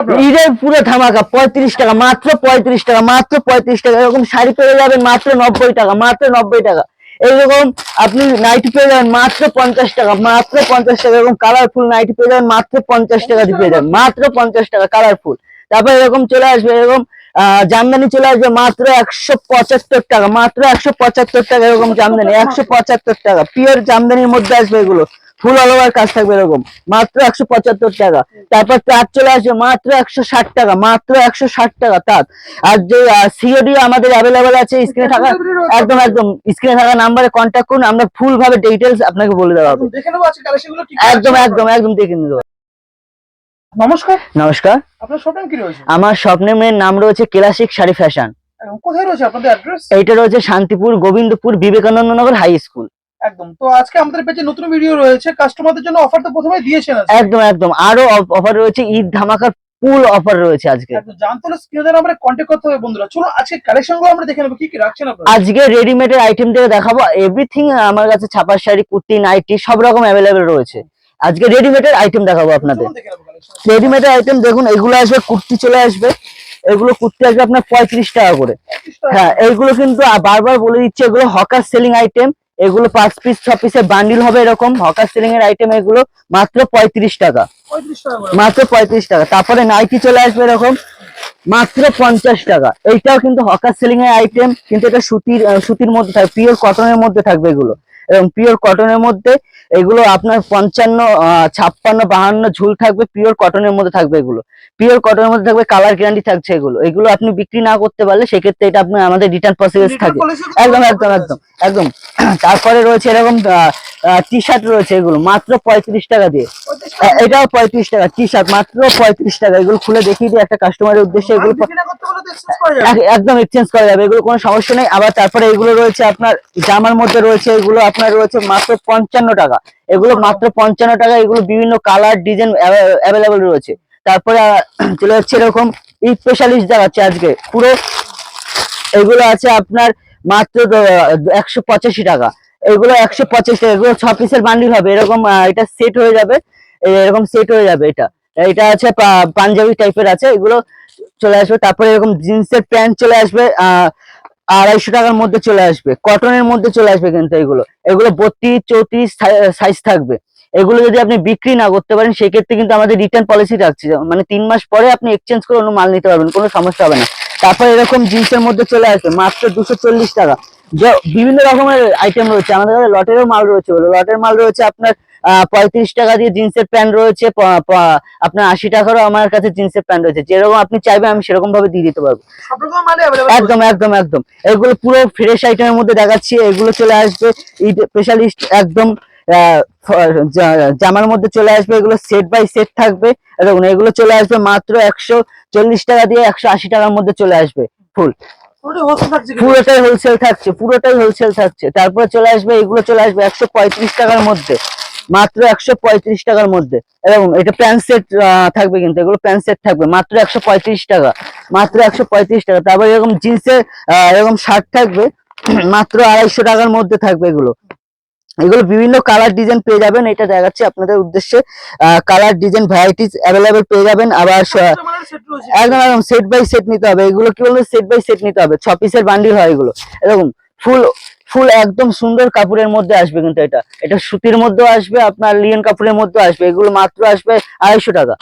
ঈদের পুরো ধামাকা, পঁয়ত্রিশ টাকা, মাত্র পঁয়ত্রিশ টাকা, মাত্র পঁয়ত্রিশ টাকা। এরকম শাড়ি পেয়ে যাবেন মাত্র নব্বই টাকা, মাত্র নব্বই টাকা। এইরকম আপনি নাইটি পেয়ে যাবেন মাত্র পঞ্চাশ টাকা, মাত্র পঞ্চাশ টাকা। এরকম কালারফুল নাইটি পেয়ে যাবেন মাত্র পঞ্চাশ টাকা দিয়ে পেয়ে যাবেন, মাত্র পঞ্চাশ টাকা কালারফুল তারপর এরকম চলে আসবে, এরকম, আহ, জামদানি চলে আসবে মাত্র একশো পঁচাত্তর টাকা, মাত্র একশো পঁচাত্তর টাকা এরকম জামদানি, একশো পঁচাত্তর টাকা। পিওর জামদানির মধ্যে আসবে এগুলো। ফুল অল ওভার কাজ থাকবে এরকম। মাত্র একশো পঁচাত্তর টাকা। তারপর তাঁত চলে আসবে মাত্র একশো ষাট টাকা মাত্র একশো ষাট টাকা তাঁত আর যে সিওডি আমাদের অ্যাভেলেবেল আছে স্ক্রিনে থাকা একদম একদম স্ক্রিনে থাকা নাম্বারে কন্ট্যাক্ট করুন আমরা ফুল ভাবে ডিটেলস আপনাকে বলে দেওয়া হবে। নেব একদম একদম একদম দেখে নিতে হবে। নমস্কার। নমস্কার। আপনার নাম কি রয়েছে? আমার স্বপ্নের নাম রয়েছে ক্লাসিক শাড়ি ফ্যাশন কোথায় রয়েছে আপনাদের অ্যাড্রেস এইটা রয়েছে শান্তিপুর গোবিন্দপুর বিবেকানন্দ নগর হাই স্কুল একদম। তো আজকে আমাদের পেজে নতুন ভিডিও রয়েছে। কাস্টমারদের জন্য অফার তো প্রথমে দিয়েছেন একদম একদম। আরও অফার রয়েছে। ঈদ ধামাকার ফুল অফার রয়েছে আজকে। জানতে হলে স্ক্রিনে আমরা কন্ট্যাক্ট করতে হবে বন্ধুরা। চলো আজকে কালেকশনগুলো আমরা দেখে নেব। কি কি রাখছেন আপনারা? আজকে রেডিমেডের আইটেম থেকে দেখাবো। এভরিথিং আমার কাছে ছাপার শাড়ি কুর্তি নাইটি সব রকম অ্যাভেলেবেল রয়েছে। আজকে রেডিমেডের আইটেম দেখাবো আপনাদের। collection। রেডিমেডের আইটেম দেখুন এগুলো আসবে কুর্তি চলে আসবে। এগুলো কুর্তি আসবে আপনার পঁয়ত্রিশ টাকা করে। হ্যাঁ এইগুলো কিন্তু বারবার বলে দিচ্ছে এগুলো হকার সেলিং আইটেম এগুলো পাঁচ পিস ছ পিসের বান্ডিল হবে এরকম। হকার সিলিং এর আইটেম এগুলো মাত্র পঁয়ত্রিশ টাকা। 35 টাকা করে। মাত্র পঁয়ত্রিশ টাকা। তারপরে নাইটি চলে আসবে এরকম। মাত্র পঞ্চাশ টাকা। এইটাও কিন্তু হকার সিলিং এর আইটেম কিন্তু এটা সুতির সুতির মধ্যে থাকবে পিওর কটনের মধ্যে থাকবে এগুলো। এবং পিওর কটনের মধ্যে এগুলো আপনার পঞ্চান্ন আহ, ছাপ্পান্ন বাহান্ন ঝুল থাকবে পিওর কটনের মধ্যে থাকবে এগুলো। পিওর কটনের মধ্যে থাকবে কালার গ্যারান্টি থাকছে এগুলো। এগুলো আপনি বিক্রি না করতে পারলে সেক্ষেত্রে এটা আপনার আমাদের রিটার্ন প্রসেস থাকে। একদম একদম একদম একদম। তারপরে রয়েছে এরকম টি শার্ট রয়েছে এগুলো। মাত্র পঁয়ত্রিশ টাকা দিয়ে। 35 এটাও পঁয়ত্রিশ টাকা। টি শার্ট মাত্র পঁয়ত্রিশ টাকা। এগুলো খুলে দেখিয়ে দিয়ে একটা কাস্টমারের উদ্দেশ্যে। এগুলো একদম এক্সচেঞ্জ করা যাবে। এগুলো কোনো সমস্যা নেই। আবার তারপরে এগুলো রয়েছে আপনার জামার মধ্যে রয়েছে। এগুলো আপনার রয়েছে মাত্র পঞ্চান্ন টাকা। এগুলো মাত্র পঞ্চান্ন টাকা। এগুলো বিভিন্ন কালার ডিজাইন অ্যাভেলেবেল রয়েছে। তারপরে চলে যাচ্ছে এরকম স্পেশালিস্ট দেখাচ্ছে আজকে। পুরো এগুলো আছে আপনার মাত্র একশো পঁচাশি টাকা। এগুলো একশো পঁচাশি টাকা, এগুলো ছ পিসের বান্ডিল হবে। এরকম এটা সেট হয়ে যাবে। এরকম সেট হয়ে যাবে এটা। এটা আছে পাঞ্জাবি টাইপের আছে। এগুলো চলে আসবে। তারপরে এরকম জিন্সের প্যান্ট চলে আসবে আড়াইশো টাকার মধ্যে চলে আসবে। কটনের মধ্যে চলে আসবে কিন্তু এগুলো। এগুলো বত্রিশ, চৌত্রিশ সাইজ থাকবে। এগুলো যদি আপনি বিক্রি না করতে পারেন, সেক্ষেত্রে কিন্তু আমাদের রিটার্ন পলিসি রাখছে মানে তিন মাস পরে আপনি এক্সচেঞ্জ করে অন্য মাল নিতে পারবেন, কোনো সমস্যা হবে না। তারপর এরকম জিন্সের মধ্যে চলে আসবে, মাত্র দুশো টাকা। বিভিন্ন রকমের আইটেম রয়েছে। আমাদের কাছে লটেরও মাল রয়েছে লটের মাল রয়েছে আপনার পঁয়ত্রিশ টাকা দিয়ে জিন্সের প্যান্ট রয়েছে আপনার আশি টাকারও আমার কাছে জিন্সের প্যান্ট রয়েছে। যেরকম আপনি চাইবেন আমি সেরকম ভাবে দিয়ে দিতে পারব। একদম একদম একদম। এগুলো পুরো ফ্রেশ আইটেমের মধ্যে দেখাচ্ছি। এগুলো চলে আসবে স্পেশালিস্ট একদম আহ, জামার মধ্যে চলে আসবে। এগুলো সেট বাই সেট থাকবে। দেখুন এগুলো চলে আসবে মাত্র একশো চল্লিশ টাকা দিয়ে একশো আশি টাকার মধ্যে চলে আসবে ফুল পুরোটাই হোলসেল থাকছে, পুরোটাই হোলসেল থাকছে। তারপরে চলে আসবে, এগুলো চলে আসবে একশো পঁয়ত্রিশ টাকার মধ্যে। মাত্র একশো পঁয়ত্রিশ টাকার মধ্যে। এবং এটা প্যান্ট সেট থাকবে কিন্তু, এগুলো প্যান্ট সেট থাকবে। মাত্র একশো পঁয়ত্রিশ টাকা, মাত্র একশো পঁয়ত্রিশ টাকা। তারপর এরকম জিন্সের এরকম শার্ট থাকবে, মাত্র আড়াইশো টাকার মধ্যে থাকবে এগুলো। এগুলো বিভিন্ন কালার ডিজাইন পেয়ে যাবেন, এটা দেখাচ্ছি আপনাদের উদ্দেশ্যে। কালার ডিজাইন ভ্যারাইটিস অ্যাভেলেবেল পেয়ে যাবেন, আবার। একদম একদম সেট বাই সেট নিতে হবে। এগুলো কি বলব সেট বাই সেট নিতে হবে। ছ পিসের বান্ডিল হয় এগুলো। এরকম ফুল ফুল একদম সুন্দর কাপড়ের মধ্যে আসবে কিন্তু এটা। এটা সুতির মধ্যেও আসবে, আপনার লিয়েন কাপড়ের মধ্যে আসবে। এগুলো মাত্র আসবে আড়াইশো টাকা।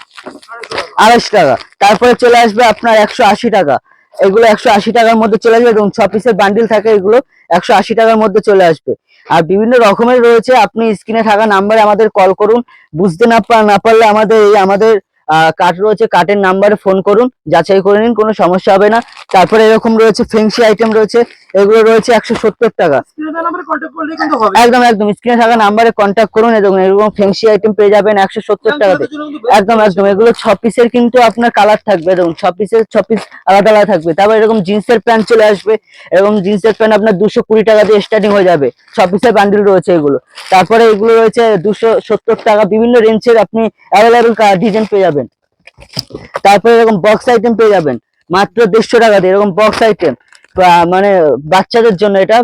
আড়াইশো টাকা। তারপরে চলে আসবে আপনার একশো আশি টাকা। এগুলো একশো আশি টাকার মধ্যে চলে আসবে এবং ছ পিসের বান্ডিল থাকে এগুলো। একশো আশি টাকার মধ্যে চলে আসবে। আর বিভিন্ন রকমের রয়েছে। আপনি স্ক্রিনে থাকা নাম্বারে আমাদের কল করুন। বুঝতে না না পারলে আমাদের এই আমাদের কার্ড রয়েছে কার্ডের নাম্বারে ফোন করুন যাচাই করে নিন কোনো সমস্যা হবে না। তারপরে এরকম রয়েছে ফেন্সি আইটেম রয়েছে এগুলো রয়েছে একশো সত্তর টাকা। একদম একদম স্ক্রিনে থাকা নাম্বারে কন্ট্যাক্ট করুন এবং এরকম ফেন্সি আইটেম পেয়ে যাবেন একশো সত্তর টাকাতে একদম একদম এগুলো ছ পিসের কিন্তু আপনার কালার থাকবে দেখুন ছ পিসের ছ পিস আলাদা আলাদা থাকবে। তারপর এরকম জিন্সের প্যান্ট চলে আসবে এবং জিন্সের প্যান্ট আপনার দুশো কুড়ি টাকা দিয়ে স্টার্টিং হয়ে যাবে। ছ পিসের বান্ডিল রয়েছে এগুলো। তারপরে এগুলো রয়েছে দুশো সত্তর টাকা বিভিন্ন রেঞ্জের আপনি অ্যাভেলেবেল ডিজাইন পেয়ে যাবেন। তারপরে এরকম বক্স আইটেম পেয়ে যাবেন। মাত্র দেড়শো টাকা দিয়ে এরকম বক্স আইটেম মানে বাচ্চাদের জন্য এটা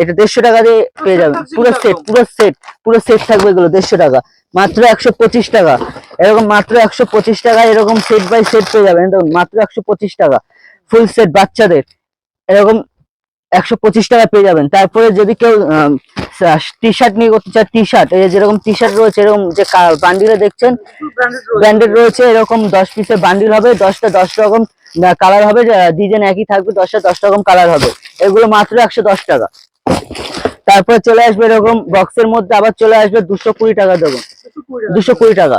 এটা দেড়শো টাকা দিয়ে পেয়ে যাবেন। পুরো সেট পুরো সেট পুরো সেট থাকবে এগুলো দেড়শো টাকা। মাত্র একশো পঁচিশ টাকা। এরকম মাত্র একশো পঁচিশ টাকা এরকম সেট বাই সেট পেয়ে যাবেন। মাত্র একশো পঁচিশ টাকা। ফুল সেট বাচ্চাদের। এরকম একশো পঁচিশ টাকা পেয়ে যাবেন। তারপরে যদি কেউ টি শার্ট নিয়ে করতে চায় টি শার্ট এই যেরকম টি শার্ট রয়েছে, এরকম যে বান্ডিলে দেখছেন ব্র্যান্ডেড রয়েছে, এরকম দশ পিসের বান্ডিল হবে, দশটা দশ রকম কালার হবে ডিজাইন একই থাকবে, দশটা দশ রকম কালার হবে। এগুলো মাত্র একশো দশ টাকা। তারপরে চলে আসবে এরকম বক্সের মধ্যে, আবার চলে আসবে দুশো কুড়ি টাকা দেবো। দুশো কুড়ি টাকা।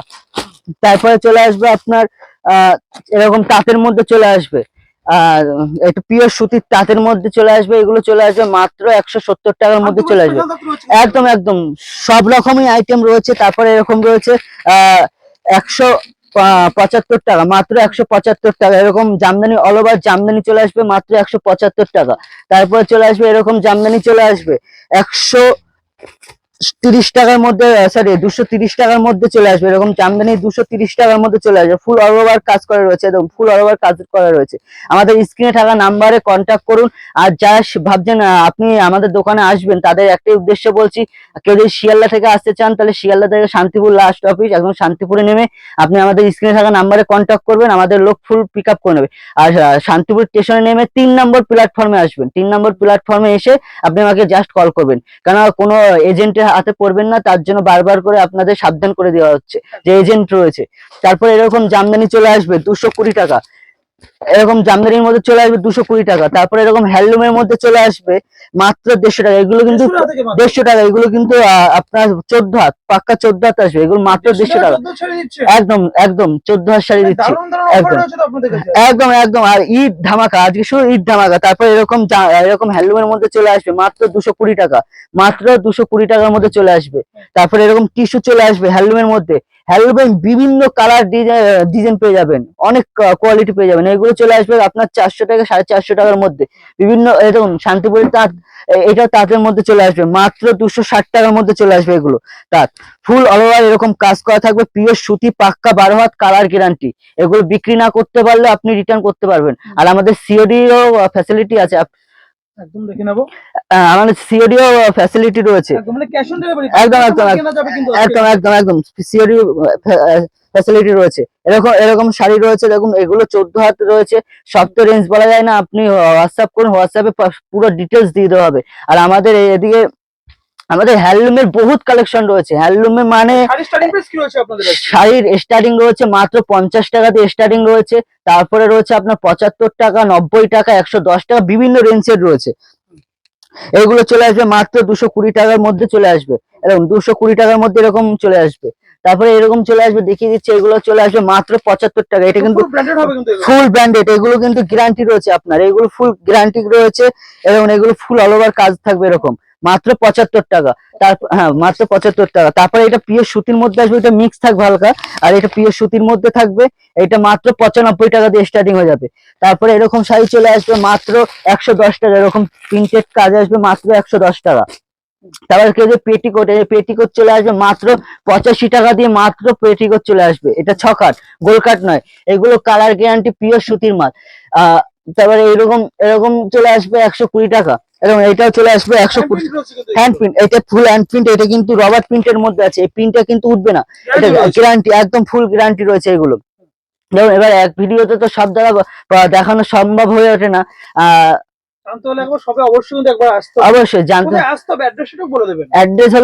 তারপরে চলে আসবে আপনার এরকম তাঁতের মধ্যে চলে আসবে। আর একটু পিওর সুতির তাঁতের মধ্যে চলে আসবে, এগুলো চলে আসবে মাত্র একশো সত্তর টাকার মধ্যে চলে আসবে। একদম একদম, সব রকমই আইটেম রয়েছে, তারপরে এরকম রয়েছে, আহ, একশো পঁচাত্তর টাকা, মাত্র একশো পঁচাত্তর টাকা, এরকম জামদানি অল ওভার জামদানি চলে আসবে, মাত্র একশো পঁচাত্তর টাকা। তারপরে চলে আসবে, এরকম জামদানি চলে আসবে, একশো তিরিশ টাকার মধ্যে সরি দুশো তিরিশ টাকার মধ্যে চলে আসবে। এরকম জামদানি দুশো তিরিশ টাকার মধ্যে চলে আসবে। ফুল অল ওভার কাজ করা রয়েছে, একদম ফুল অল ওভার কাজ করা রয়েছে। আমাদের স্ক্রিনে থাকা নাম্বারে কন্ট্যাক্ট করুন। আর স- ভাবছেন আপনি আমাদের দোকানে আসবেন, তাদের একটাই উদ্দেশ্য বলছি, কেউ যদি শিয়ালদা থেকে আসতে চান, তাহলে শিয়ালদা থেকে শান্তিপুর লাস্ট অফিস একদম শান্তিপুরে নেমে আপনি আমাদের স্ক্রিনে থাকা নাম্বারে কন্ট্যাক্ট করবেন, আমাদের লোক ফুল পিক আপ করে নেবে। আর শান্তিপুর স্টেশনে নেমে তিন নম্বর প্ল্যাটফর্মে আসবেন। তিন নম্বর প্ল্যাটফর্মে এসে আপনি আমাকে জাস্ট কল করবেন। কেন কোনো এজেন্টের হাতে পড়বেন না তার জন্য বারবার করে আপনাদের সাবধান করে দেওয়া হচ্ছে যে এজেন্ট রয়েছে। তারপর এরকম জামদানি চলে আসবে দুশো কুড়ি টাকা। এরকম জামদানির মধ্যে চলে আসবে দুশো কুড়ি টাকা। তারপরে এরকম হ্যান্ডলুমের মধ্যে চলে আসবে মাত্র দেড়শো টাকা। এগুলো কিন্তু দেড়শো টাকা এগুলো কিন্তু আপনার চোদ্দ হাত পাক্কা চোদ্দ হাত আসবে। এগুলো মাত্র দেড়শো টাকা একদম একদম চোদ্দ হাত শাড়ি দিচ্ছি। দারুণ অফার একদম। একদম একদম। আর ঈদ ধামাকা আজকে শুধু ঈদ ধামাকা। তারপর এরকম এরকম হ্যান্ডলুমের মধ্যে চলে আসবে মাত্র দুশো কুড়ি টাকা। মাত্র দুশো কুড়ি টাকার মধ্যে চলে আসবে। তারপর এরকম টিস্যু চলে আসবে হ্যান্ডলুমের মধ্যে। হ্যান্ডলুমের বিভিন্ন কালার ডিজাইন পেয়ে যাবেন। অনেক কোয়ালিটি পেয়ে যাবেন। এগুলো চলে আসবে আপনার চারশো টাকা সাড়ে চারশো টাকার মধ্যে। বিভিন্ন এরকম শান্তিপুরের তাঁত এটা তাঁতের মধ্যে চলে আসবে। মাত্র দুশো ষাট টাকার মধ্যে চলে আসবে এগুলো তাঁত। ফুল অলওভার এরকম কাজ করা থাকবে। পিওর সুতি, পাক্কা বারো হাত কালার গ্যারান্টি এগুলো বিক্রি না করতে পারলে আপনি রিটার্ন করতে পারবেন। আর আমাদের সিওডিও ফ্যাসিলিটি আছে। একদম দেখে নেব। আহ, আমাদের সিওডিও ফ্যাসিলিটি রয়েছে। একদম ক্যাশ অন ডেলিভারি একদম, একদম। একদম একদম একদম। সিওডি ফ্যাসিলিটি রয়েছে। এরকম এরকম শাড়ি রয়েছে দেখুন এগুলো চোদ্দ হাত রয়েছে। সব তো রেঞ্জ বলা যায় না। আপনি হোয়াটসঅ্যাপ করুন হোয়াটসঅ্যাপে পুরো ডিটেলস দিয়ে দেওয়া হবে। আর আমাদের এদিকে আমাদের হ্যান্ডলুমের বহুত কালেকশন রয়েছে। হ্যান্ডলুমে মানে শাড়ির স্টার্টিং রয়েছে মাত্র পঞ্চাশ টাকা দিয়ে স্টার্টিং রয়েছে। তারপরে রয়েছে আপনার পঁচাত্তর টাকা নব্বই টাকা একশো দশ টাকা বিভিন্ন রেঞ্জের রয়েছে। এগুলো চলে আসবে মাত্র দুশো কুড়ি টাকার মধ্যে চলে আসবে। এরকম দুশো কুড়ি টাকার মধ্যে এরকম চলে আসবে। তারপরে এরকম চলে আসবে দেখিয়ে দিচ্ছি এগুলো চলে আসবে মাত্র পঁচাত্তর টাকা। এটা কিন্তু। ফুল ব্র্যান্ডেড এগুলো। কিন্তু গ্যারান্টি রয়েছে আপনার। এগুলো ফুল গ্যারান্টি রয়েছে এবং এগুলো ফুল অল ওভার কাজ থাকবে এরকম। মাত্র পঁচাত্তর টাকা। তারপর হ্যাঁ মাত্র পঁচাত্তর টাকা। তারপরে এটা পিওর সুতির মধ্যে আসবে এটা মিক্স থাকবে হালকা। আর এটা পিওর সুতির মধ্যে থাকবে এটা মাত্র পঁচানব্বই টাকা দিয়ে স্টার্টিং হয়ে যাবে। তারপরে এরকম শাড়ি চলে আসবে মাত্র একশো দশ টাকা। এরকম প্রিন্টেড কাজ আসবে মাত্র একশো দশ টাকা। তারপরে কেউ যে পেটিকোট এই পেটিকোট চলে আসবে মাত্র পঁচাশি টাকা দিয়ে মাত্র পেটিকোট চলে আসবে। এটা ছকাট গোলকাট নয়। এগুলো কালার গ্যারান্টি পিওর সুতির মাল। আহ তারপরে এরকম এরকম চলে আসবে একশো কুড়ি টাকা। এবং এটাও চলে আসবে একশো কুড়ি হ্যান্ড প্রিন্ট এটা ফুল হ্যান্ড প্রিন্ট এটা কিন্তু রবার প্রিন্টের মধ্যে আছে। এই প্রিন্টটা কিন্তু উঠবে না। এটা গ্যারান্টি একদম ফুল গ্যারান্টি রয়েছে এগুলো। যেমন এবার এক ভিডিওতে তো সব দ্বারা দেখানো সম্ভব হয়ে ওঠে না। আহ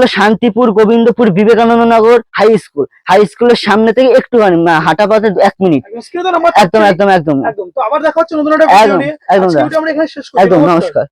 Shantipur Gobindapur Vivekananda Nagar high school high স্কুলের সামনে থেকে একটু হাঁটা পথে এক মিনিট। একদম একদম একদম একদম। নমস্কার।